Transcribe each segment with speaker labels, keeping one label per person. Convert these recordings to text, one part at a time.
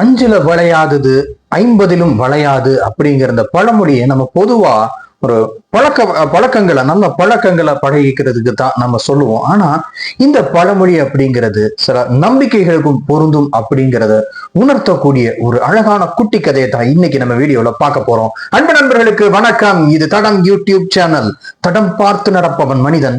Speaker 1: அஞ்சுல விளையாதது ஐம்பதிலும் விளையாது அப்படிங்கிற இந்த பழமொழியை நம்ம பொதுவா ஒரு பழக்க பழக்கங்களை நல்ல பழக்கங்களை பழகிக்கிறதுக்கு தான் நம்ம சொல்லுவோம். ஆனா இந்த பழமொழி அப்படிங்கிறது சில நம்பிக்கைகளுக்கும் பொருந்தும் அப்படிங்கிறத உணர்த்தக்கூடிய ஒரு அழகான குட்டி கதையை தான் இன்னைக்கு நம்ம வீடியோல பார்க்க போறோம். அன்பு நண்பர்களுக்கு வணக்கம். இது தடம் யூடியூப் சேனல். தடம் பார்த்து நடப்பவன் மனிதன்.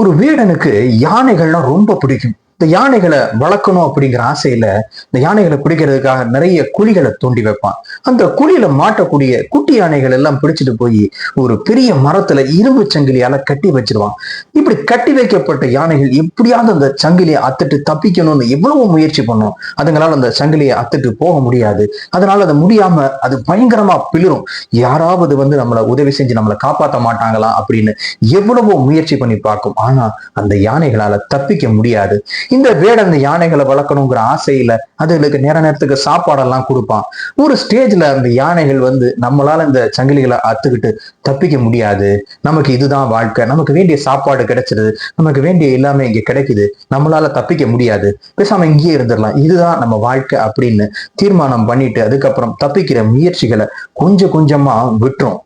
Speaker 1: ஒரு வீடனுக்கு யானைகள்லாம் ரொம்ப பிடிக்கும். இந்த யானைகளை வளர்க்கணும் அப்படிங்கிற ஆசையில இந்த யானைகளை பிடிக்கிறதுக்காக நிறைய குழிகளை தோண்டி வைப்பான். அந்த குழியில மாட்டக்கூடிய குட்டி யானைகள் எல்லாம் பிடிச்சிட்டு போய் ஒரு பெரிய மரத்துல இரும்பு சங்கிலியால கட்டி வச்சிருவான். இப்படி கட்டி வைக்கப்பட்ட யானைகள் எப்படியாவது அந்த சங்கிலியை அத்துட்டு தப்பிக்கணும்னு எவ்வளவு முயற்சி பண்ணும். அதுங்களால அந்த சங்கிலியை அத்துட்டு போக முடியாது. அதனால அதை முடியாம அது பயங்கரமா பிளிரும். யாராவது வந்து நம்மளை உதவி செஞ்சு நம்மளை காப்பாற்ற மாட்டாங்களா அப்படின்னு எவ்வளவோ முயற்சி பண்ணி பார்க்கும். ஆனா அந்த யானைகளால தப்பிக்க முடியாது. இந்த வேட அந்த யானைகளை வளர்க்கணுங்கிற ஆசையில அதுகளுக்கு நேர நேரத்துக்கு சாப்பாடெல்லாம் கொடுப்பான். ஒரு ஸ்டேஜ்ல அந்த யானைகள் வந்து நம்மளால இந்த சங்கிலிகளை அத்துக்கிட்டு தப்பிக்க முடியாது. நமக்கு இதுதான் வாழ்க்கை. நமக்கு வேண்டிய சாப்பாடு கிடைச்சிருது. நமக்கு வேண்டிய எல்லாமே இங்க கிடைக்குது. நம்மளால தப்பிக்க முடியாது. பேசாம இங்கேயே இருந்துடலாம். இதுதான் நம்ம வாழ்க்கை அப்படின்னு தீர்மானம் பண்ணிட்டு அதுக்கப்புறம் தப்பிக்கிற முயற்சிகளை கொஞ்சம் கொஞ்சமா விட்டுரும்.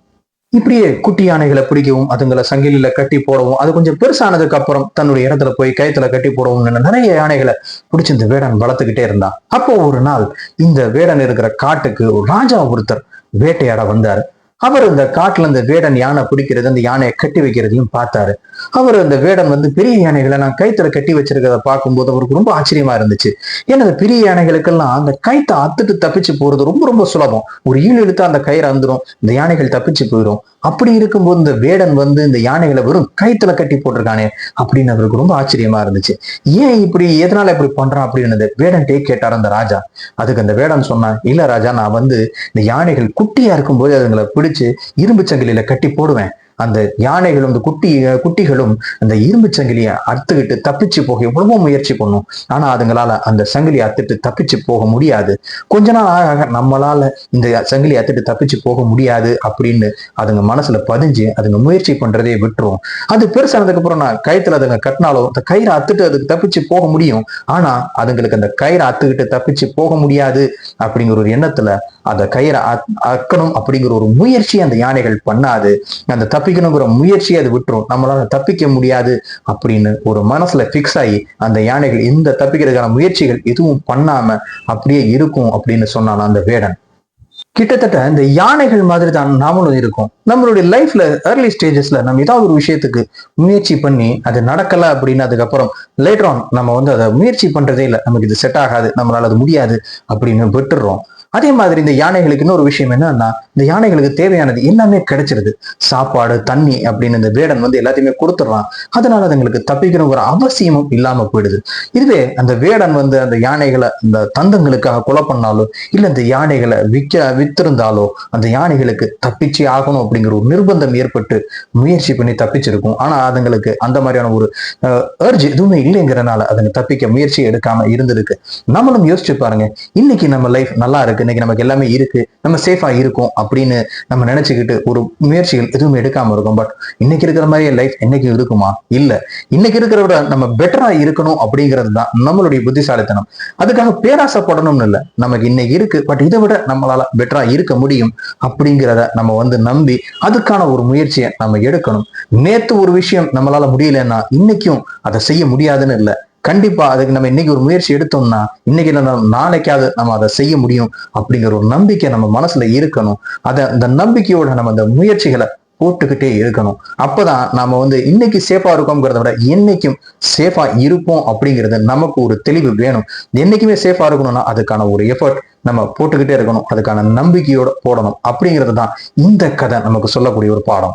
Speaker 1: இப்படியே குட்டி யானைகளை பிடிக்கவும் அதுங்களை சங்கிலியில கட்டி போடவும் அது கொஞ்சம் பெருசானதுக்கு அப்புறம் தன்னுடைய இடத்துல போய் கயத்துல கட்டி போடவும் நிறைய யானைகளை பிடிச்சி இந்த வேடன் வளர்த்துக்கிட்டே இருந்தான். அப்போ ஒரு நாள் இந்த வேடன் இருக்கிற காட்டுக்கு ராஜா ஒருத்தர் வேட்டையாட வந்தாரு. அவர் இந்த காட்டுல இந்த வேடன் யானை பிடிக்கிறது அந்த யானையை கட்டி வைக்கிறதையும் பார்த்தாரு. அவர் அந்த வேடன் வந்து பெரிய யானைகளை நான் கைத்துல கட்டி வச்சிருக்கிறத பார்க்கும்போது அவருக்கு ரொம்ப ஆச்சரியமா இருந்துச்சு. ஏன்னா அந்த பெரிய யானைகளுக்கெல்லாம் அந்த கைத்தை அத்துட்டு தப்பிச்சு போறது ரொம்ப ரொம்ப சுலபம். ஒரு ஈழ் இழுத்து அந்த கயிறு அந்துரும் இந்த யானைகள் தப்பிச்சு போயிடும் அப்படி இருக்கும்போது இந்த வேடன் வந்து இந்த யானைகளை வெறும் கைத்துல கட்டி போட்டிருக்கானே அப்படின்னு அவருக்கு ரொம்ப ஆச்சரியமா இருந்துச்சு. ஏன் இப்படி எதனால இப்படி பண்றான் அப்படின்னு வேடன் டே கேட்டார் அந்த ராஜா. அதுக்கு அந்த வேடன் சொன்னான் இல்ல ராஜா நான் வந்து இந்த யானைகள் குட்டியா இருக்கும்போது அதுங்களை பிடிச்சு இரும்பு சங்கிலியில கட்டி போடுவேன். அந்த யானைகளும் இந்த குட்டி குட்டிகளும் அந்த இரும்பு சங்கிலியை அறுத்துக்கிட்டு தப்பிச்சு போக எவ்வளவோ முயற்சி பண்ணும். ஆனா அதுங்களால அந்த சங்கிலியை அத்துட்டு தப்பிச்சு போக முடியாது. கொஞ்ச நாள் ஆக நம்மளால இந்த சங்கிலியை அத்துட்டு தப்பிச்சு போக முடியாது அப்படின்னு அதுங்க மனசுல பதிஞ்சு அதுங்க முயற்சி பண்றதே விட்டுரும். அது பெருசானதுக்கு அப்புறம் நான் கயத்துல அதுங்க கட்டினாலும் அந்த கயிறை அத்துட்டு அதுக்கு தப்பிச்சு போக முடியும். ஆனா அதுங்களுக்கு அந்த கயிறை அத்துக்கிட்டு தப்பிச்சு போக முடியாது அப்படிங்கிற ஒரு எண்ணத்துல அந்த கயிறை அக்கணும் அப்படிங்கிற ஒரு முயற்சி அந்த யானைகள் பண்ணாது. அந்த தப்பிக்கணுங்கிற முயற்சியை அது விட்டுரும். நம்மளால தப்பிக்க முடியாது அப்படின்னு ஒரு மனசுல பிக்ஸ் ஆகி அந்த யானைகள் இந்த தப்பிக்கிறதுக்கான முயற்சிகள் எதுவும் பண்ணாம அப்படியே இருக்கும் அப்படின்னு சொன்னான் அந்த வேடன். கிட்டத்தட்ட இந்த யானைகள் மாதிரி தான் நாமளும் இருக்கும். நம்மளுடைய லைஃப்ல ஏர்லி ஸ்டேஜஸ்ல நம்ம ஏதாவது ஒரு விஷயத்துக்கு முயற்சி பண்ணி அது நடக்கல அப்படின்னு அதுக்கப்புறம் லேட்டர் ஆன் நம்ம வந்து அதை முயற்சி பண்றதே இல்லை. நமக்கு இது செட் ஆகாது. நம்மளால அது முடியாது அப்படின்னு விட்டுடுறோம். அதே மாதிரி இந்த யானைகளுக்கு இன்னொரு விஷயம் என்னன்னா இந்த யானைகளுக்கு தேவையானது எல்லாமே கிடைச்சிருது. சாப்பாடு தண்ணி அப்படின்னு இந்த வேடன் வந்து எல்லாத்தையுமே கொடுத்துட்றான். அதனால அதுங்களுக்கு தப்பிக்கணுங்கிற அவசியமும் இல்லாம போயிடுது. இதுவே அந்த வேடன் வந்து அந்த யானைகளை அந்த தந்தங்களுக்காக கொலை பண்ணாலோ இல்ல இந்த யானைகளை விற்க வித்திருந்தாலோ அந்த யானைகளுக்கு தப்பிச்சே ஆகணும் அப்படிங்கிற ஒரு நிர்பந்தம் ஏற்பட்டு முயற்சி பண்ணி தப்பிச்சிருக்கும். ஆனா அதுங்களுக்கு அந்த மாதிரியான ஒரு அர்ஜ் எதுவுமே இல்லைங்கிறனால அதுங்க தப்பிக்க முயற்சி எடுக்காம இருந்திருக்கு. நம்மளும் யோசிச்சு பாருங்க இன்னைக்கு நம்ம லைஃப் நல்லா இருக்கு. இன்னைக்கு நமக்கு எல்லாமே இருக்கு. நம்ம சேஃபா இருக்கும் அப்படின்னு நம்ம நினைச்சுக்கிட்டு ஒரு முயற்சிகள் எதுவுமே எடுக்காம இருக்கும். பட் இன்னைக்கு இருக்கிற மாதிரியே லைஃப் என்னைக்கு இருக்குமா? இல்ல. இன்னைக்கு இருக்கிறவரை நம்ம பெட்டரா இருக்கணும் அப்படிங்கிறது தான் நம்மளுடைய புத்திசாலித்தனம். அதுக்காக பேராசைப்படணும்னு இல்லை. நமக்கு இன்னைக்கு இருக்கு. பட் இதை விட நம்மளால பெட்டரா இருக்க முடியும் அப்படிங்கிறத நம்ம வந்து நம்பி அதுக்கான ஒரு முயற்சியை நம்ம எடுக்கணும். நேத்து ஒரு விஷயம் நம்மளால முடியலன்னா இன்னைக்கும் அதை செய்ய முடியாதுன்னு இல்லை. கண்டிப்பா அதுக்கு நம்ம இன்னைக்கு ஒரு முயற்சி எடுத்தோம்னா இன்னைக்கு நம்ம நாளைக்காவது நம்ம அதை செய்ய முடியும் அப்படிங்கிற ஒரு நம்பிக்கை நம்ம மனசுல இருக்கணும். அதை அந்த நம்பிக்கையோட நம்ம அந்த முயற்சிகளை போட்டுக்கிட்டே இருக்கணும். அப்பதான் நாம வந்து இன்னைக்கு சேஃபா இருக்கோங்கிறத விட என்னைக்கும் சேஃபா இருப்போம் அப்படிங்கிறது நமக்கு ஒரு தெளிவு வேணும். என்னைக்குமே சேஃபா இருக்கணும்னா அதுக்கான ஒரு எஃபர்ட் நம்ம போட்டுக்கிட்டே இருக்கணும். அதுக்கான நம்பிக்கையோட போடணும் அப்படிங்கிறது தான் இந்த கதை நமக்கு சொல்லக்கூடிய ஒரு பாடம்.